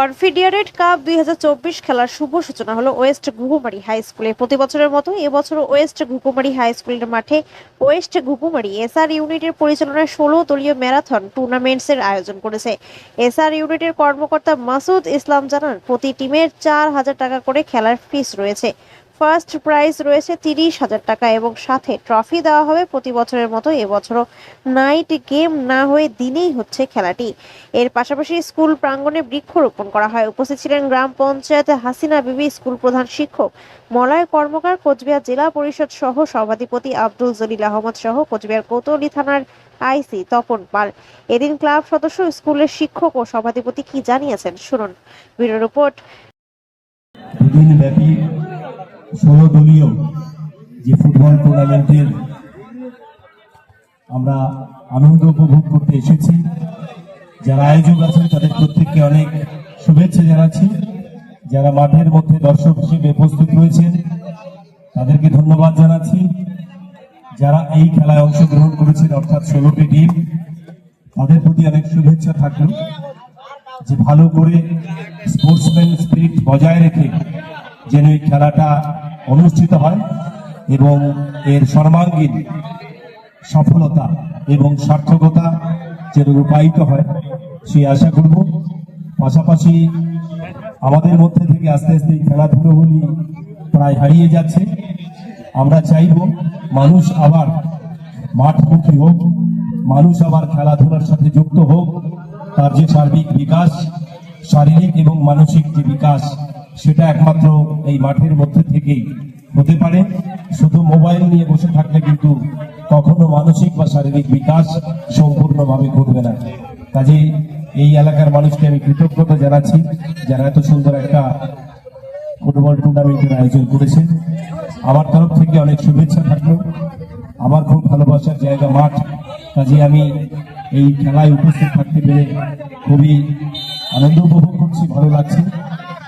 Confederate cup দুই হাজার চব্বিশ খেলার শুভ সূচনা হলো ওয়েস্ট ঘুঘুমারি হাই স্কুলে। প্রতি বছরের মতো এবছর ওয়েস্ট ঘুঘুমারি হাই স্কুলের মাঠে ওয়েস্ট ঘুঘুমারি এসআর ইউনিটের পরিচালনায় ষোলো দলীয় ম্যারাথন টুর্নামেন্টসের আয়োজন করেছে। এসআর ইউনিটের কর্মকর্তা মাসুদ ইসলাম জানান, প্রতি টিমের চার হাজার টাকা করে খেলার ফিস রয়েছে। ফার্স্ট প্রাইজ রয়েছে তিরিশ হাজার টাকা এবং সাথে ট্রফি দেওয়া হবে প্রতি বছরের মতো এবছরও নাইট গেম না হয়ে দিনেই হচ্ছে খেলাটি। এর পাশাপাশি স্কুল প্রাঙ্গণে বৃক্ষরোপণ করা হয়। উপস্থিত ছিলেন গ্রাম পঞ্চায়েত হাসিনা বিবি, স্কুল প্রধান শিক্ষক, মলয় কর্মকার, কোচবিহার জেলা পরিষদ সহ সভাধিপতি আব্দুল জলিল আহমদ সহ কোচবিহার কোতোয়ালি থানার আইসি তপন পাল। এদিন ক্লাব সদস্য, স্কুলের শিক্ষক ও সভাধিপতি কি জানিয়েছেন? শুনুন ব্যুরো রিপোর্ট। ষোলো দলীয় যে ফুটবল টুর্নামেন্টের আমরা আনন্দ উপভোগ করতে এসেছি। যারা আয়োজক আছেন, তাদের প্রত্যেককে অনেক শুভেচ্ছা জানাচ্ছি। যারা মাঠের মধ্যে দর্শক হিসেবে উপস্থিত রয়েছেন, তাদেরকে ধন্যবাদ জানাচ্ছি। যারা এই খেলায় অংশগ্রহণ করেছেন, অর্থাৎ ষোলোটি টিম, তাদের প্রতি অনেক শুভেচ্ছা থাকল। যে ভালো করে স্পোর্টসম্যান স্পিরিট বজায় রেখে যেন এই খেলাটা অনুষ্ঠিত হয় এবং এর সর্বাঙ্গীন সফলতা এবং সার্থকতা যেন রূপায়িত হয় সেই আশা করব। পাশাপাশি আমাদের মধ্যে থেকে আস্তে আস্তে এই খেলাধুলোগুলি প্রায় হারিয়ে যাচ্ছে। আমরা চাইব মানুষ আবার মাঠমুখী হোক, মানুষ আবার খেলাধুলার সাথে যুক্ত হোক। তার যে সার্বিক বিকাশ, শারীরিক এবং মানসিক যে বিকাশ সেটা একমাত্র এই মাঠের মধ্যে থেকেই হতে পারে। শুধু মোবাইল নিয়ে বসে থাকলে কিন্তু কখনো মানসিক বা শারীরিক বিকাশ সম্পূর্ণভাবে ঘটবে না। কাজেই এই এলাকার মানুষকে আমি কৃতজ্ঞতা জানাচ্ছি, যারা এত সুন্দর একটা ফুটবল টুর্নামেন্টের আয়োজন করেছেন। আমার তরফ থেকে অনেক শুভেচ্ছা থাকল। আমার খুব ভালোবাসার জায়গা মাঠ। কাজে আমি এই খেলায় উপস্থিত থাকতে পেরে খুবই আনন্দ উপভোগ করছি, ভালো লাগছে।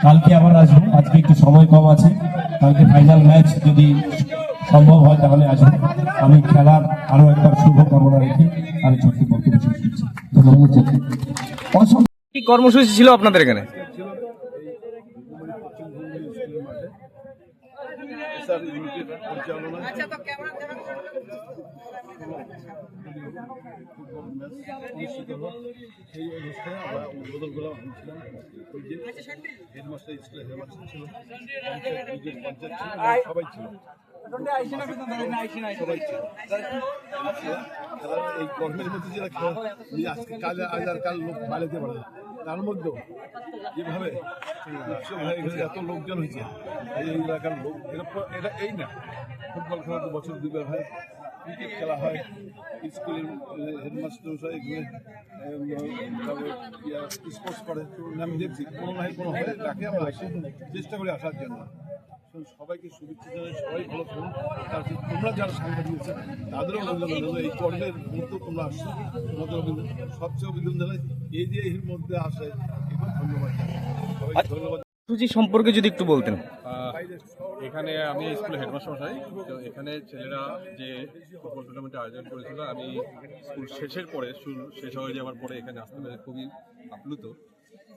কালকে আবার আসব আজকে একটু সময় কম আছে। কালকে ফাইনাল ম্যাচ যদি সম্ভব হয় তাহলে আসব। আমি খেলার আরও একবার শুভ কামনা রেখে আমি ছোট্ট বক্তব্য শেষ করছি। ধন্যবাদ। কি কর্মসূচি ছিল আপনাদের এখানে? পরিচালনা এই কর্মের মধ্যে যেটা খেলা আজকে কাল আজ আর কাল লোক বাড়াতে পারে। তার মধ্যেও যেভাবে এত লোকজন হয়েছে এই এলাকার লোক এটা এই না, ফুটবল খেলা তো বছর দুবার হয় ক্রিকেট খেলা হয় স্কুলের হেডমাস্টার মশাই এগুলো স্পোর্টস করে। তো আমি দেখছি কোনো না কোনো হয় ডাকে আমরা আসি চেষ্টা করি আসার জন্য। সবাইকে শুভেচ্ছা জানাই সবাই ভালো থাকুন। তারপরে তোমরা যারা সাংবাদিক দিয়েছে তাদেরও অভিনন্দন জানাই। এই কর্মের মধ্যে তোমরা আসছো তোমাদের অভিনন্দন সবচেয়ে অভিনন্দন জানাই। এই যে এর মধ্যে আসে এগুলো ধন্যবাদ জানাই। সবাইকে ধন্যবাদ। কর্মসূচি সম্পর্কে যদি একটু বলতেন। এখানে আমি স্কুলের হেডমাস্টার মশাই, তো এখানে ছেলেরা যে ফুটবল টুর্নামেন্টের আয়োজন করেছিল, আমি স্কুল শেষের পরে শেষ হয়ে যাওয়ার পরে এখানে আসতে পেরে খুবই আপ্লুত।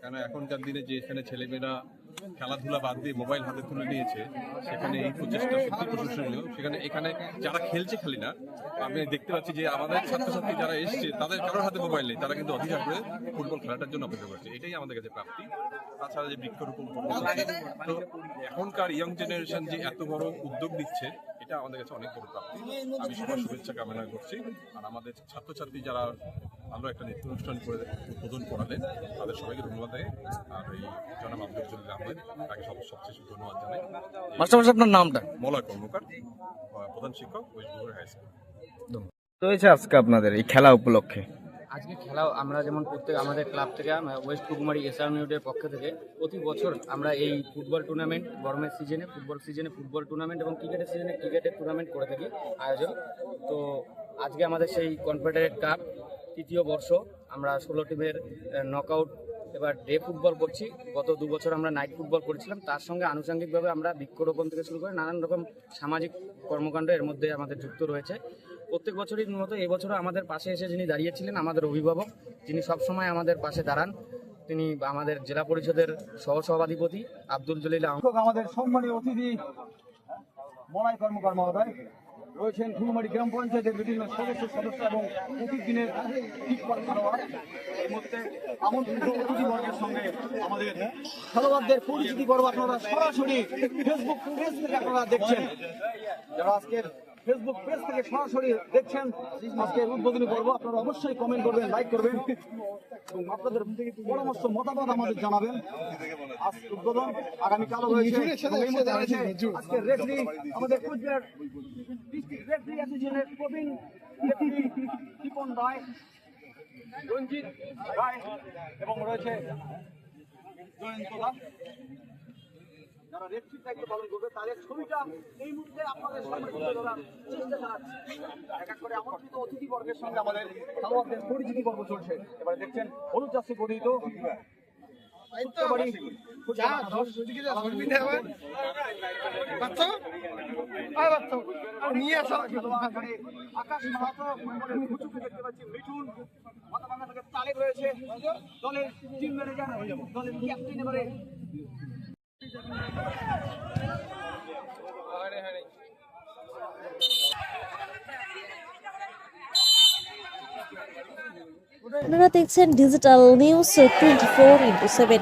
কেন এখনকার দিনে যে এখানে ছেলেমেয়েরা খেলাধুলা বাদ দিয়ে মোবাইল হাতে তুলে নিয়েছে সেখানে এই প্রচেষ্টা সত্যি প্রশংসনীয়। সেখানে এখানে যারা খেলছে খালি না আমি দেখতে পাচ্ছি যে আমাদের ছাত্রছাত্রী যারা এসছে তাদের কারোর হাতে মোবাইল নেই তারা কিন্তু অধিকার করে ফুটবল খেলাটার জন্য অপেক্ষা করছে। এটাই আমাদের কাছে প্রাপ্তি। তাছাড়া যে বৃক্ষরোপণ কর্মসূচি তো এখনকার ইয়ং জেনারেশন যে এত বড় উদ্যোগ নিচ্ছে এটা আমাদের কাছে অনেক বড় প্রাপ্তি। আমি সবার শুভেচ্ছা কামনা করছি। আর আমাদের ছাত্রছাত্রী যারা ভালো একটা নৃত্য অনুষ্ঠান করে উদ্বোধন করালেন। তাদের সবাইকে ধন্যবাদ দেয় আর এই জনাব আব্দুল জলিল আহমেদ তাকে সব সবচেয়ে ধন্যবাদ জানাই। মাস্টারমশাই আপনার নামটা? মলয় কর্মকার প্রধান শিক্ষক ওয়েস্টবেঙ্গল হাই স্কুল। রয়েছে আজকে আপনাদের এই খেলা উপলক্ষে? আজকে খেলা আমরা যেমন প্রত্যেক আমাদের ক্লাব থেকে আমরা ওয়েস্ট কুকুমারি এসআর ইউনিটের পক্ষ থেকে প্রতি বছর আমরা এই ফুটবল টুর্নামেন্ট গরমের সিজনে ফুটবল সিজনে ফুটবল টুর্নামেন্ট এবং ক্রিকেটের সিজনে ক্রিকেটের টুর্নামেন্ট করে থাকি আয়োজন। তো আজকে আমাদের সেই কনফেডারেট কাপ তৃতীয় বর্ষ। আমরা ষোলো টিমের নকআউট এবার ডে ফুটবল করছি। গত দু বছর আমরা নাইট ফুটবল করেছিলাম। তার সঙ্গে আনুষঙ্গিকভাবে আমরা বৃক্ষরোপণ থেকে শুরু করে নানান রকম সামাজিক কর্মকাণ্ড এর মধ্যে আমাদের যুক্ত রয়েছে। প্রত্যেক বছরই মতো এবছরও আমাদের পাশে এসে যিনি দাঁড়িয়েছিলেন, আমাদের অভিভাবক যিনি সবসময় আমাদের পাশে দাঁড়ান। তিনি আমাদের জেলা পরিষদের সহসভাধিপতি আব্দুল জলিল আমাদের সম্মানীয় অতিথি, মলাই কর্মকার মহোদয়। রয়েছেন ফুলমারি গ্রাম পঞ্চায়েতের বিভিন্ন সদস্য সদস্য এবং প্রতিদিনের টিকপার খেলোয়াড় এই মুহূর্তে খেলোয়াড়দের পরিচিতি পর্ব আপনারা সরাসরি ফেসবুক পেজ থেকে আপনারা দেখছেন। যারা আজকের ফেসবুক পেজ থেকে সরাসরি দেখছেন আজকের উদ্বোধনী পর্ব, আপনারা অবশ্যই কমেন্ট করবেন লাইক করবেন এবং আপনাদের পরামর্শ, মতামত আমাদের জানাবেন। আজ উদ্বোধন আগামীকালও রয়েছে আজকের রেফারি আমাদের কুচবিহার ডিস্ট্রিক্ট রেফারি অ্যাসোসিয়েশনের প্রবীণ টিপন রায় রঞ্জিত রায় এবং রয়েছে জয়ন্ত দাস। যারা দায়িত্ব পালন করবে তাদের ছবিটা এই মুহূর্তে আপনাদের সামনে তুলে ধরার চেষ্টা চালাচ্ছি। এক এক করে আমন্ত্রিত অতিথি বর্গের সঙ্গে আমাদের খেলোয়াড়দের পরিচিতি পর্ব চলছে। এবারে দেখছেন হলুদ চাষে পরিহিত সূত্রবাড়ি আকাশ মাহাতো দেখতে পাচ্ছি মিঠুন। মাথাভাঙা থেকে তালেক রয়েছে। দলের টিম ম্যানেজার দলের ক্যাপ্টেন এবারে। আপনারা দেখছেন digital news twenty four into seven